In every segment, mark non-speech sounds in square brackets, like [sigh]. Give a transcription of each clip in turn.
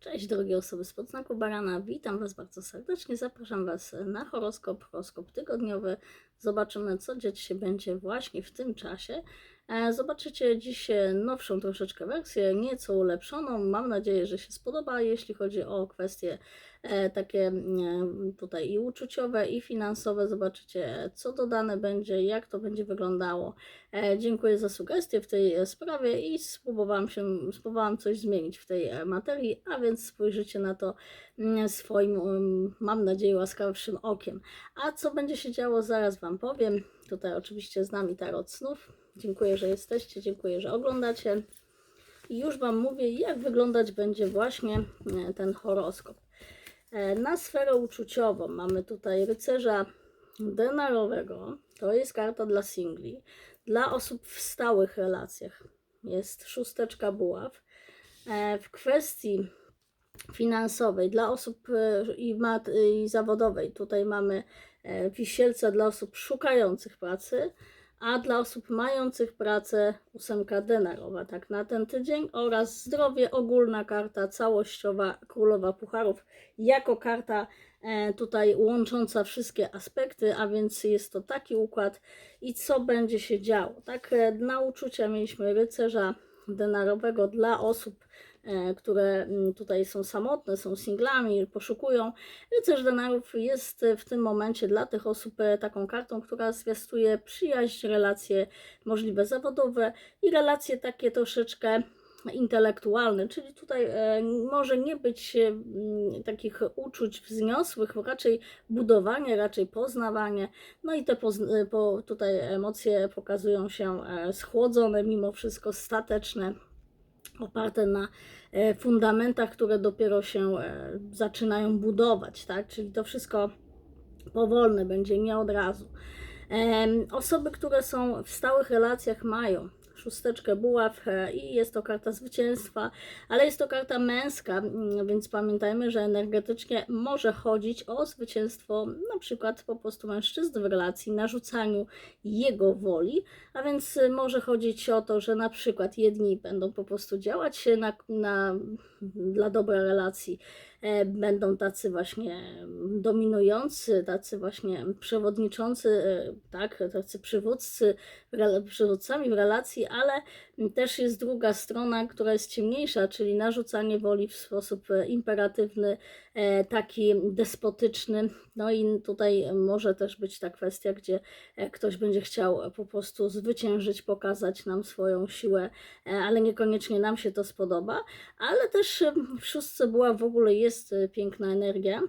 Cześć drogie osoby z podznaku Barana, witam Was bardzo serdecznie, zapraszam Was na horoskop, horoskop tygodniowy. Zobaczymy co dziać się będzie właśnie w tym czasie. E, Zobaczycie dziś nowszą troszeczkę wersję, nieco ulepszoną. Mam nadzieję, że się spodoba, jeśli chodzi o kwestie takie mm, tutaj i uczuciowe, i finansowe. Zobaczycie, co dodane będzie, jak to będzie wyglądało. E, Dziękuję za sugestie w tej e, sprawie i spróbowałam, się, spróbowałam coś zmienić w tej e, materii, a więc spojrzycie na to mm, swoim, mm, mam nadzieję, łaskawszym okiem. A co będzie się działo, zaraz Wam powiem. Tutaj oczywiście z nami Tarot Snów. Dziękuję, że jesteście, dziękuję, że oglądacie. I już Wam mówię, jak wyglądać będzie właśnie e, ten horoskop. E, Na sferę uczuciową mamy tutaj rycerza denarowego. To jest karta dla singli. Dla osób w stałych relacjach jest szósteczka buław. E, W kwestii finansowej dla osób e, i, mat, i zawodowej tutaj mamy e, wisielca dla osób szukających pracy, a dla osób mających pracę ósemka denarowa, tak na ten tydzień oraz zdrowie, ogólna karta całościowa Królowa Pucharów jako karta e, tutaj łącząca wszystkie aspekty, a więc jest to taki układ i co będzie się działo. Tak e, na uczucia mieliśmy rycerza denarowego dla osób, które mm, tutaj są samotne, są singlami, poszukują. Rycerz denarów jest w tym momencie dla tych osób e, taką kartą, która zwiastuje przyjaźń, relacje możliwe zawodowe i relacje takie troszeczkę intelektualne, czyli tutaj e, może nie być e, mm, takich uczuć wzniosłych, raczej budowanie, raczej poznawanie. No i te pozn- e, po, tutaj emocje pokazują się e, schłodzone, mimo wszystko stateczne, oparte na e, fundamentach, które dopiero się e, zaczynają budować, tak? Czyli to wszystko powolne będzie, nie od razu. Osoby, które są w stałych relacjach mają szósteczkę buław i jest to karta zwycięstwa, ale jest to karta męska, mm, więc pamiętajmy, że energetycznie może chodzić o zwycięstwo na przykład po prostu mężczyzny w relacji, narzucaniu jego woli, a więc może chodzić o to, że na przykład jedni będą po prostu działać na, na, dla dobra relacji, e, będą tacy właśnie dominujący, tacy właśnie przewodniczący, e, tak, tacy przywódcy, przywódcami w relacji, ale też jest druga strona, która jest ciemniejsza, czyli narzucanie woli w sposób e, imperatywny, e, taki despotyczny. No i tutaj może też być ta kwestia, gdzie ktoś będzie chciał po prostu zwyciężyć, pokazać nam swoją siłę, ale niekoniecznie nam się to spodoba. Ale też w szóstce była w ogóle jest piękna energia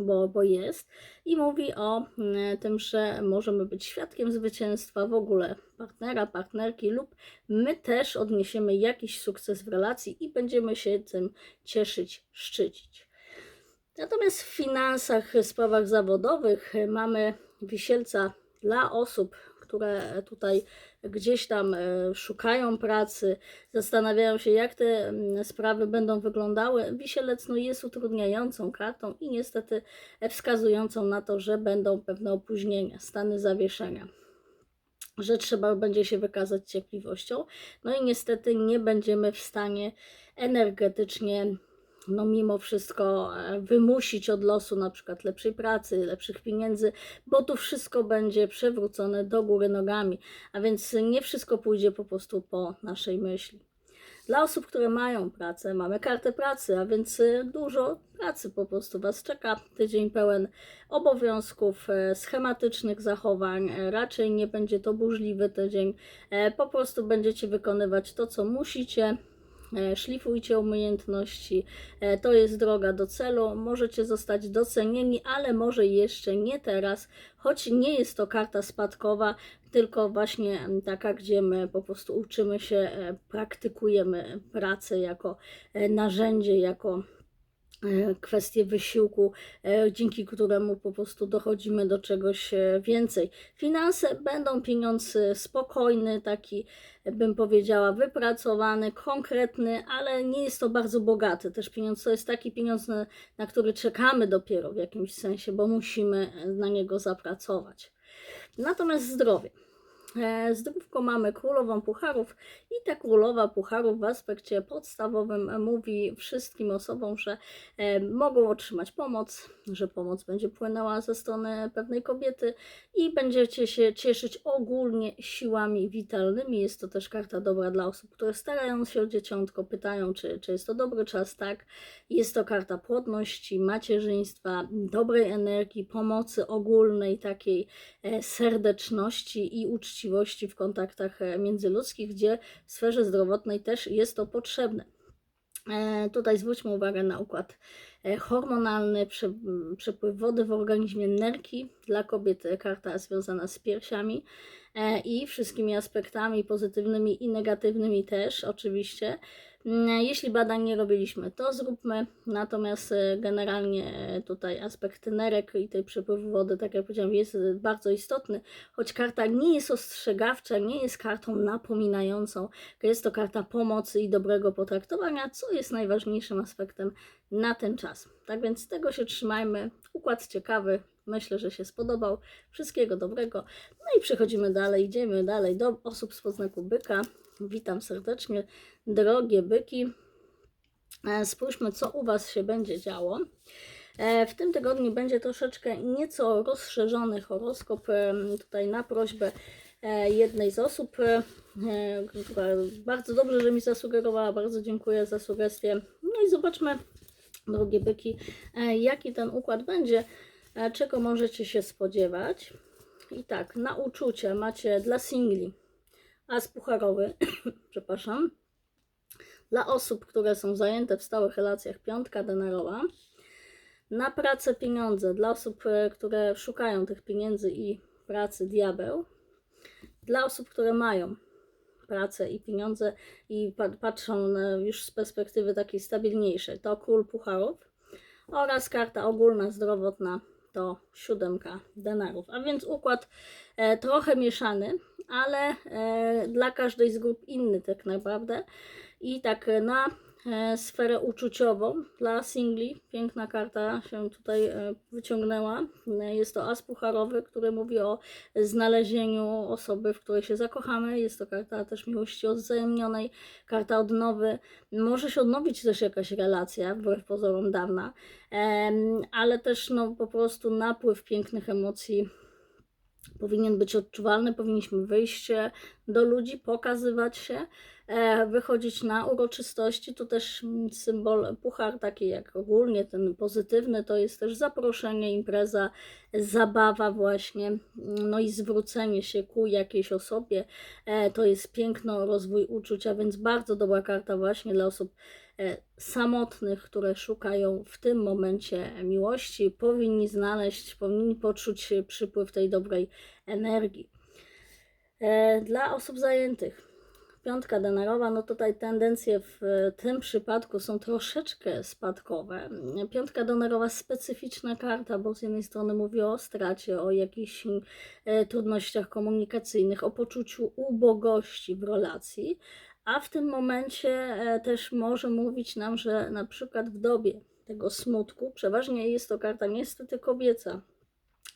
bo, bo jest, i mówi o mm, tym, że możemy być świadkiem zwycięstwa w ogóle partnera, partnerki, lub my też odniesiemy jakiś sukces w relacji i będziemy się tym cieszyć, szczycić. Natomiast w finansach, sprawach zawodowych mamy wisielca dla osób, które tutaj gdzieś tam e, szukają pracy, zastanawiają się, jak te mm, sprawy będą wyglądały. Wisielec no, jest utrudniającą kartą i niestety wskazującą na to, że będą pewne opóźnienia, stany zawieszenia że trzeba będzie się wykazać cierpliwością. No i niestety nie będziemy w stanie energetycznie, no mimo wszystko, e, wymusić od losu na przykład lepszej pracy, lepszych pieniędzy, bo tu wszystko będzie przewrócone do góry nogami, a więc nie wszystko pójdzie po prostu po naszej myśli. Dla osób, które mają pracę, mamy kartę pracy, a więc y, dużo pracy po prostu Was czeka. Tydzień pełen obowiązków, e, schematycznych zachowań. e, Raczej nie będzie to burzliwy tydzień. E, Po prostu będziecie wykonywać to, co musicie. E, Szlifujcie umiejętności, E, to jest droga do celu. Możecie zostać docenieni, ale może jeszcze nie teraz, choć nie jest to karta spadkowa, tylko właśnie mm, taka, gdzie my po prostu uczymy się, e, praktykujemy pracę jako narzędzie, jako e, kwestię wysiłku, e, dzięki któremu po prostu dochodzimy do czegoś e, więcej. Finanse będą pieniądz spokojny, taki bym powiedziała wypracowany, konkretny, ale nie jest to bardzo bogaty. Też pieniądz to jest taki pieniądz, na, na który czekamy dopiero w jakimś sensie, bo musimy na niego zapracować. Natomiast zdrowie. E, Zdrówko mamy królową pucharów i ta królowa pucharów w aspekcie podstawowym mówi wszystkim osobom, że e, mogą otrzymać pomoc, że pomoc będzie płynęła ze strony pewnej kobiety i będziecie się cieszyć ogólnie siłami witalnymi. Jest to też karta dobra dla osób, które starają się o dzieciątko, pytają, czy, czy jest to dobry czas, tak. Jest to karta płodności, macierzyństwa, dobrej energii, pomocy ogólnej, takiej e, serdeczności i uczciwości w kontaktach e, międzyludzkich, gdzie w sferze zdrowotnej też jest to potrzebne. E, Tutaj zwróćmy uwagę na układ e, hormonalny, przepływ wody w organizmie, nerki dla kobiet, karta związana z piersiami i wszystkimi aspektami pozytywnymi i negatywnymi też oczywiście. Mm, Jeśli badań nie robiliśmy, to zróbmy. Natomiast e, generalnie e, tutaj aspekt nerek i tej przepływu wody, tak jak powiedziałam, jest e, bardzo istotny, choć karta nie jest ostrzegawcza, nie jest kartą napominającą, jest to karta pomocy i dobrego potraktowania, co jest najważniejszym aspektem na ten czas. Tak więc tego się trzymajmy. Układ ciekawy, myślę, że się spodobał. Wszystkiego dobrego. No i przechodzimy dalej, idziemy dalej do osób z podznaku byka. Witam serdecznie, drogie byki. E, Spójrzmy, co u Was się będzie działo. E, W tym tygodniu będzie troszeczkę nieco rozszerzony horoskop. e, Tutaj na prośbę jednej z osób, która bardzo dobrze, że mi zasugerowała. Bardzo dziękuję za sugestię. No i zobaczmy, drogie byki, jaki ten układ będzie, czego możecie się spodziewać. I tak, na uczucie macie dla singli as pucharowy, [coughs] przepraszam, dla osób, które są zajęte w stałych relacjach piątka denarowa, na pracę pieniądze dla osób, e, które szukają tych pieniędzy i pracy diabeł, dla osób, które mają pracę i pieniądze i pa- patrzą na, już z perspektywy takiej stabilniejszej, to król pucharów oraz karta ogólna zdrowotna to siódemka denarów. A więc układ e, trochę mieszany, ale e, dla każdej z grup inny tak naprawdę. I tak e, na e, sferę uczuciową dla singli, piękna karta się tutaj e, wyciągnęła. Jest to as pucharowy, który mówi o znalezieniu osoby, w której się zakochamy. Jest to karta też miłości odwzajemnionej, karta odnowy. Może się odnowić też jakaś relacja, wbrew pozorom dawna, ale też no, po prostu napływ pięknych emocji powinien być odczuwalny, powinniśmy wyjść do ludzi, pokazywać się, e, wychodzić na uroczystości. Tu też symbol puchar, taki jak ogólnie ten pozytywny, to jest też zaproszenie, impreza, zabawa właśnie, no i zwrócenie się ku jakiejś osobie. E, To jest piękno, rozwój uczucia, więc bardzo dobra karta właśnie dla osób samotnych, które szukają w tym momencie miłości, powinni znaleźć, powinni poczuć e, przypływ tej dobrej energii. E, Dla osób zajętych, piątka denarowa, no tutaj tendencje w e, tym przypadku są troszeczkę spadkowe. Piątka denarowa specyficzna karta, bo z jednej strony mówi o stracie, o jakichś e, trudnościach komunikacyjnych, o poczuciu ubogości w relacji, a w tym momencie e, też może mówić nam, że na przykład w dobie tego smutku, przeważnie jest to karta niestety kobieca,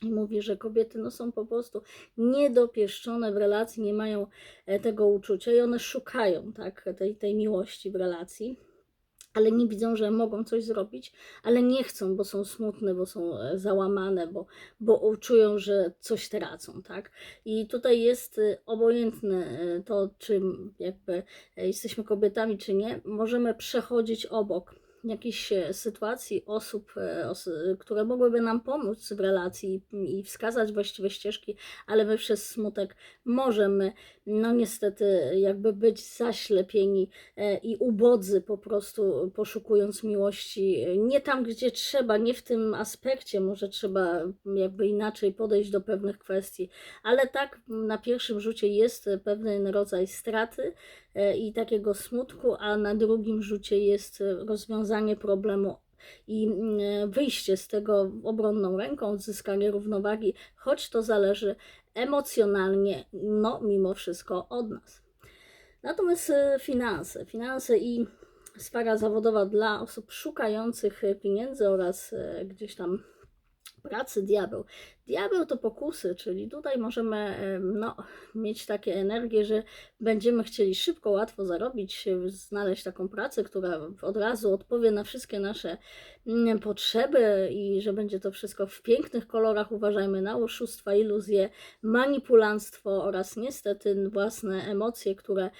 i mówi, że kobiety no, są po prostu niedopieszczone w relacji, nie mają e, tego uczucia i one szukają tak, tej, tej miłości w relacji. Ale nie widzą, że mogą coś zrobić, ale nie chcą, bo są smutne, bo są e, załamane, bo, bo czują, że coś tracą, tak? I tutaj jest e, obojętne e, to, czy jakby e, jesteśmy kobietami, czy nie, możemy przechodzić obok jakichś e, sytuacji osób, os które mogłyby nam pomóc w relacji i wskazać właściwe ścieżki, ale my przez smutek możemy, no niestety, jakby być zaślepieni e, i ubodzy po prostu poszukując miłości. e, Nie tam, gdzie trzeba, nie w tym aspekcie, może trzeba jakby inaczej podejść do pewnych kwestii, ale tak na pierwszym rzucie jest e, pewien rodzaj straty, i takiego smutku, a na drugim rzucie jest rozwiązanie problemu i mm, wyjście z tego obronną ręką, odzyskanie równowagi, choć to zależy emocjonalnie, no mimo wszystko od nas. Natomiast e, finanse, finanse i sfera zawodowa dla osób szukających pieniędzy oraz e, gdzieś tam pracy diabeł. Diabeł to pokusy, czyli tutaj możemy em, no, mieć takie energie, że będziemy chcieli szybko, łatwo zarobić, znaleźć taką pracę, która od razu odpowie na wszystkie nasze mm, potrzeby i że będzie to wszystko w pięknych kolorach. Uważajmy na oszustwa, iluzje, manipulanstwo oraz niestety własne emocje, które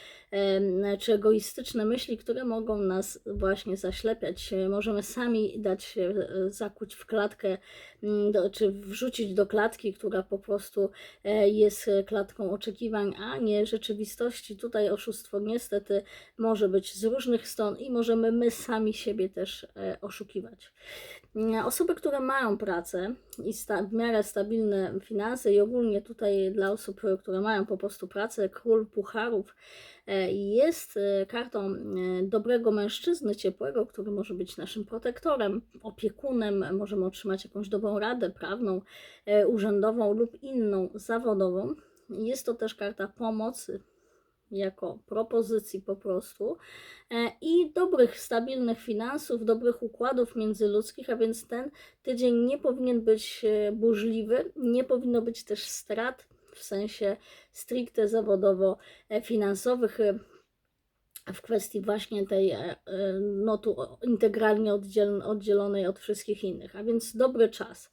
czy egoistyczne myśli, które mogą nas właśnie zaślepiać. Możemy sami dać się e, zakuć w klatkę, mm, czy wrzucić do klatki, która po prostu e, jest e, klatką oczekiwań, a nie rzeczywistości. Tutaj oszustwo niestety może być z różnych stron i możemy my sami siebie też e, oszukiwać. Mm, Osoby, które mają pracę i w miarę stabilne finanse i ogólnie tutaj dla osób, e, które mają po prostu pracę, król pucharów e, jest e, kartą dobrego mężczyzny, ciepłego, który może być naszym protektorem, opiekunem, możemy otrzymać jakąś dobrą radę prawną, urzędową lub inną zawodową. Jest to też karta pomocy jako propozycji po prostu e, i dobrych, stabilnych finansów, dobrych układów międzyludzkich, a więc ten tydzień nie powinien być e, burzliwy, nie powinno być też strat w sensie stricte zawodowo-finansowych w kwestii właśnie tej e, e, no tu integralnie oddziel, oddzielonej od wszystkich innych, a więc dobry czas.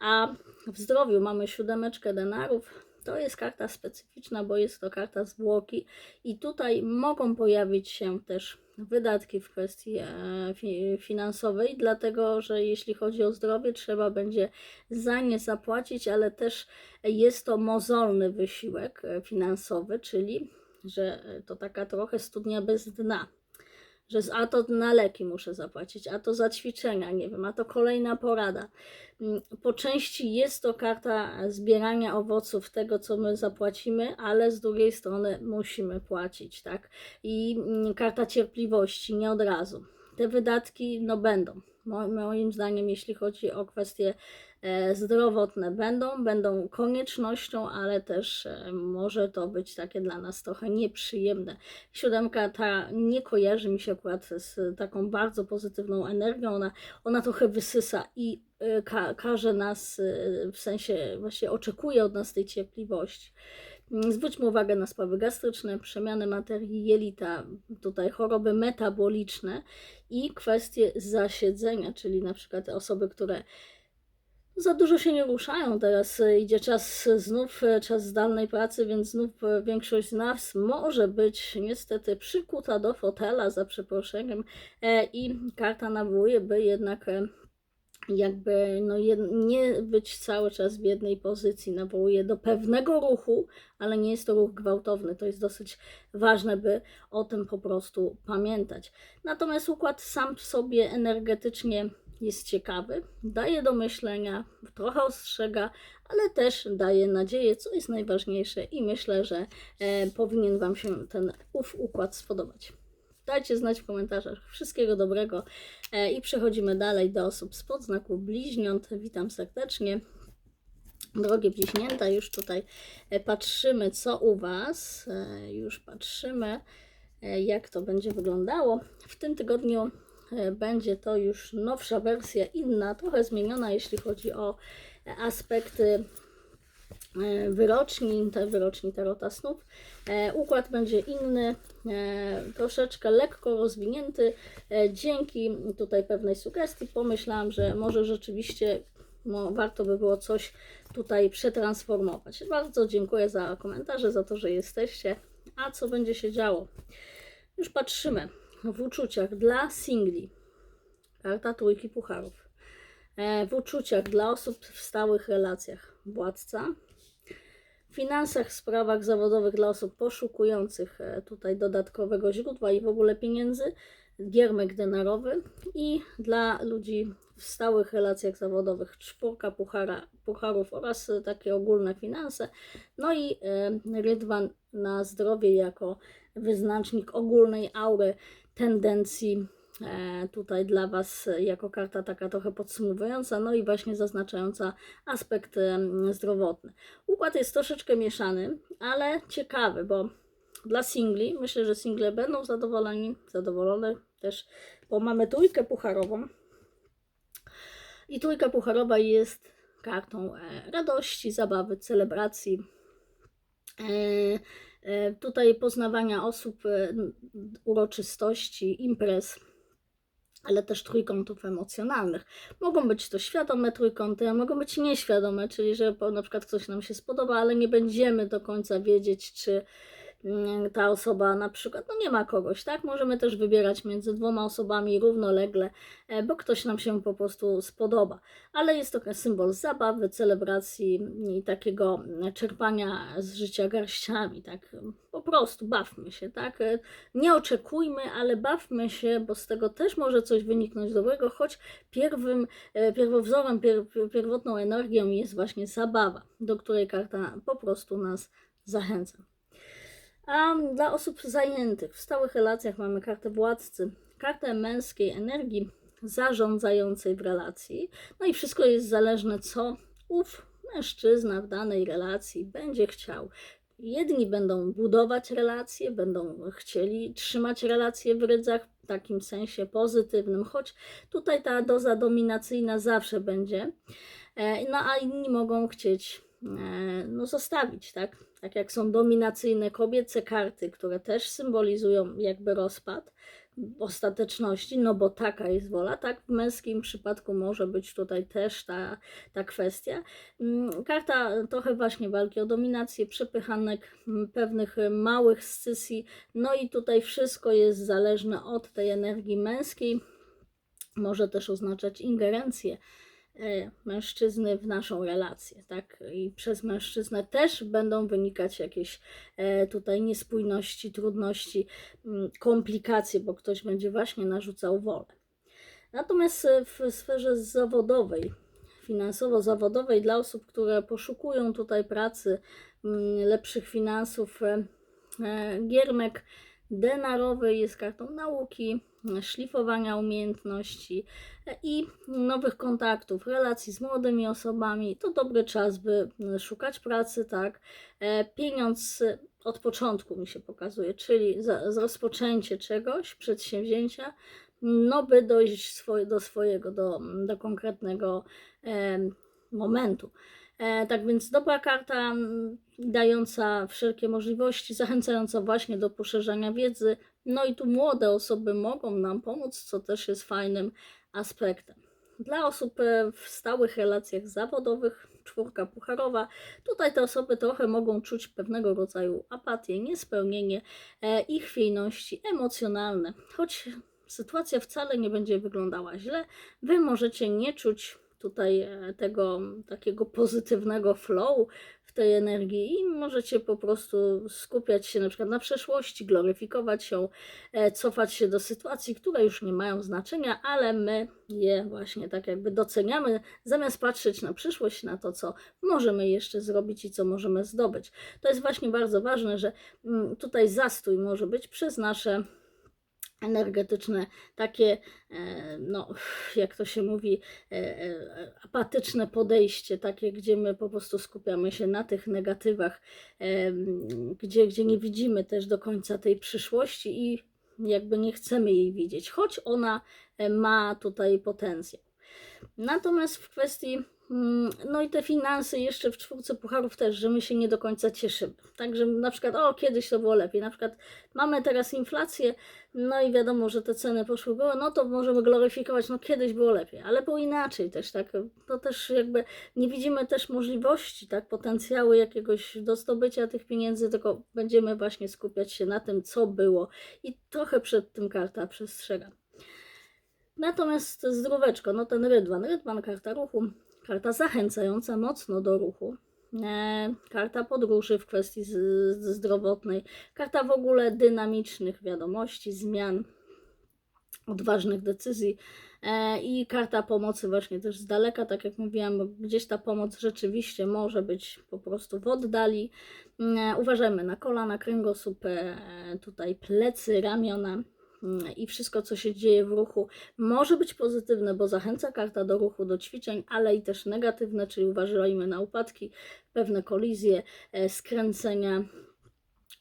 A w zdrowiu mamy siódemeczkę denarów. To jest karta specyficzna, bo jest to karta zwłoki i tutaj mogą pojawić się też wydatki w kwestii e, fi- finansowej, dlatego że jeśli chodzi o zdrowie, trzeba będzie za nie zapłacić, ale też jest to mozolny wysiłek e, finansowy, czyli że e, to taka trochę studnia bez dna. Że z- a to na leki muszę zapłacić, a to za ćwiczenia, nie wiem, a to kolejna porada. Mm, Po części jest to karta zbierania owoców tego, co my zapłacimy, ale z drugiej strony musimy płacić, tak? I mm, karta cierpliwości, nie od razu. Te wydatki, no będą. Mo- Moim zdaniem, jeśli chodzi o kwestie zdrowotne, będą, będą koniecznością, ale też e, może to być takie dla nas trochę nieprzyjemne. Siódemka ta nie kojarzy mi się akurat z taką bardzo pozytywną energią, ona, ona trochę wysysa i e, ka każe nas, e, w sensie właśnie oczekuje od nas tej cierpliwości. Zwróćmy uwagę na sprawy gastryczne, przemiany materii jelita, tutaj choroby metaboliczne i kwestie zasiedzenia, czyli na przykład osoby, które za dużo się nie ruszają. Teraz idzie czas znów, e, czas zdalnej pracy, więc znów e, większość z nas może być niestety przykuta do fotela, za przeproszeniem, e, i karta nawołuje, by jednak jakby no, nie być cały czas w jednej pozycji. Nawołuje do pewnego ruchu, ale nie jest to ruch gwałtowny. To jest dosyć ważne, by o tym po prostu pamiętać. Natomiast układ sam w sobie energetycznie jest ciekawy, daje do myślenia, trochę ostrzega, ale też daje nadzieję, co jest najważniejsze i myślę, że e, powinien Wam się ten ów układ spodobać. Dajcie znać w komentarzach. Wszystkiego dobrego e, i przechodzimy dalej do osób z podznaku bliźniąt. Witam serdecznie. Drogie bliźnięta, już tutaj e, patrzymy, co u Was. E, Już patrzymy, e, jak to będzie wyglądało. W tym tygodniu będzie to już nowsza wersja, inna, trochę zmieniona, jeśli chodzi o e, aspekty e, wyroczni, te wyroczni Tarota Snów. E, Układ będzie inny, e, troszeczkę lekko rozwinięty. E, Dzięki tutaj pewnej sugestii pomyślałam, że może rzeczywiście no, warto by było coś tutaj przetransformować. Bardzo dziękuję za komentarze, za to, że jesteście. A co będzie się działo? Już patrzymy w uczuciach dla singli. Karta trójki pucharów. E, W uczuciach dla osób w stałych relacjach. Władca. W finansach, sprawach zawodowych dla osób poszukujących e, tutaj dodatkowego źródła i w ogóle pieniędzy. Giermek denarowy. I dla ludzi w stałych relacjach zawodowych czwórka puchara, pucharów oraz e, takie ogólne finanse. No i rydwan na zdrowie jako wyznacznik ogólnej aury tendencji e, tutaj dla Was e, jako karta taka trochę podsumowująca, no i właśnie zaznaczająca aspekt zdrowotny. Układ jest troszeczkę mieszany, ale ciekawy, bo dla singli myślę, że single będą zadowoleni, zadowolone też, bo mamy trójkę pucharową i trójka pucharowa jest kartą e, radości, zabawy, celebracji. E, Tutaj poznawania osób, e, uroczystości, imprez, ale też trójkątów emocjonalnych. Mogą być to świadome trójkąty, a mogą być nieświadome, czyli że na przykład ktoś nam się spodoba, ale nie będziemy do końca wiedzieć, czy ta osoba na przykład, no nie ma kogoś, tak? Możemy też wybierać między dwoma osobami równolegle, e, bo ktoś nam się po prostu spodoba. Ale jest to symbol zabawy, celebracji i takiego mm, czerpania z życia garściami, tak? Po prostu bawmy się, tak? E, Nie oczekujmy, ale bawmy się, bo z tego też może coś wyniknąć dobrego, choć pierwym, e, pierwowzorem, pier, pierwotną energią jest właśnie zabawa, do której karta po prostu nas zachęca. A dla osób zajętych w stałych relacjach mamy kartę władcy, kartę męskiej energii zarządzającej w relacji. No i wszystko jest zależne, co ów mężczyzna w danej relacji będzie chciał. Jedni będą budować relacje, będą chcieli trzymać relacje w rydzach w takim sensie pozytywnym, choć tutaj ta doza dominacyjna zawsze będzie. E, No a inni mogą chcieć e, no, zostawić, tak? Tak jak są dominacyjne kobiece karty, które też symbolizują jakby rozpad ostateczności, no bo taka jest wola, tak w męskim przypadku może być tutaj też ta, ta kwestia. Mm, Karta trochę właśnie walki o dominację, przepychanek mm, pewnych małych scysji, no i tutaj wszystko jest zależne od tej energii męskiej, może też oznaczać ingerencję mężczyzny w naszą relację, tak? I przez mężczyznę też będą wynikać jakieś e, tutaj niespójności, trudności, mm, komplikacje, bo ktoś będzie właśnie narzucał wolę. Natomiast e, w sferze zawodowej, finansowo-zawodowej, dla osób, które poszukują tutaj pracy, mm, lepszych finansów, e, giermek denarowy jest kartą nauki, szlifowania umiejętności e, i nowych kontaktów, relacji z młodymi osobami. To dobry czas, by m, szukać pracy, tak. E, Pieniądz e, od początku mi się pokazuje, czyli za, rozpoczęcie czegoś, przedsięwzięcia, no by dojść do swojego, do, do konkretnego em, momentu. E, tak więc dobra karta, dająca wszelkie możliwości, zachęcająca właśnie do poszerzania wiedzy. No i tu młode osoby mogą nam pomóc, co też jest fajnym aspektem. Dla osób e, w stałych relacjach zawodowych, czwórka pucharowa, tutaj te osoby trochę mogą czuć pewnego rodzaju apatię, niespełnienie e, i chwiejności emocjonalne. Choć sytuacja wcale nie będzie wyglądała źle, wy możecie nie czuć tutaj e, tego takiego pozytywnego flow w tej energii i możecie po prostu skupiać się na przykład na przeszłości, gloryfikować ją, e, cofać się do sytuacji, które już nie mają znaczenia, ale my je właśnie tak jakby doceniamy, zamiast patrzeć na przyszłość, na to, co możemy jeszcze zrobić i co możemy zdobyć. To jest właśnie bardzo ważne, że tutaj zastój może być przez nasze energetyczne, takie, e, no, jak to się mówi, e, e, apatyczne podejście, takie, gdzie my po prostu skupiamy się na tych negatywach, gdzie, gdzie nie widzimy też do końca tej przyszłości i jakby nie chcemy jej widzieć, choć ona ma tutaj potencjał. Natomiast w kwestii, no i te finanse jeszcze w czwórce pucharów też, że my się nie do końca cieszymy. Także na przykład, o kiedyś to było lepiej, na przykład mamy teraz inflację, no i wiadomo, że te ceny poszły w no to możemy gloryfikować, no kiedyś było lepiej, ale było inaczej też, tak, to też jakby nie widzimy też możliwości, tak, potencjału jakiegoś do zdobycia tych pieniędzy, tylko będziemy właśnie skupiać się na tym, co było. I trochę przed tym karta przestrzega. Natomiast zdróweczko, no ten rydwan, rydwan karta ruchu, karta zachęcająca mocno do ruchu, e, karta podróży w kwestii zdrowotnej, karta w ogóle dynamicznych wiadomości, zmian, odważnych decyzji. E, i karta pomocy właśnie też z daleka, tak jak mówiłam, gdzieś ta pomoc rzeczywiście może być po prostu w oddali. E, uważajmy na kolana, kręgosłup, tutaj plecy, ramiona i wszystko, co się dzieje w ruchu, może być pozytywne, bo zachęca karta do ruchu, do ćwiczeń, ale i też negatywne, czyli uważajmy na upadki, pewne kolizje, e, skręcenia,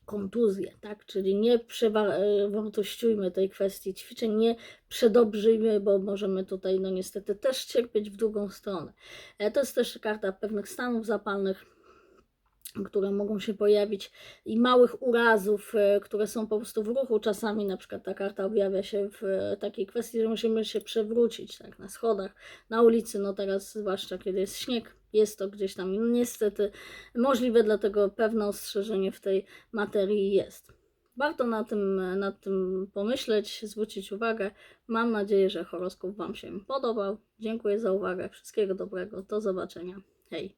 kontuzję, tak? Czyli nie przewartościujmy tej kwestii ćwiczeń, nie przedobrzyjmy, bo możemy tutaj, no niestety, też cierpieć w drugą stronę. E, To jest też karta pewnych stanów zapalnych, które mogą się pojawić i małych urazów, e, które są po prostu w ruchu. Czasami na przykład ta karta objawia się w e, takiej kwestii, że musimy się przewrócić tak, na schodach, na ulicy, no teraz zwłaszcza kiedy jest śnieg, jest to gdzieś tam no, niestety możliwe, dlatego pewne ostrzeżenie w tej materii jest. Warto na tym, nad tym pomyśleć, zwrócić uwagę. Mam nadzieję, że horoskop Wam się podobał. Dziękuję za uwagę. Wszystkiego dobrego. Do zobaczenia. Hej.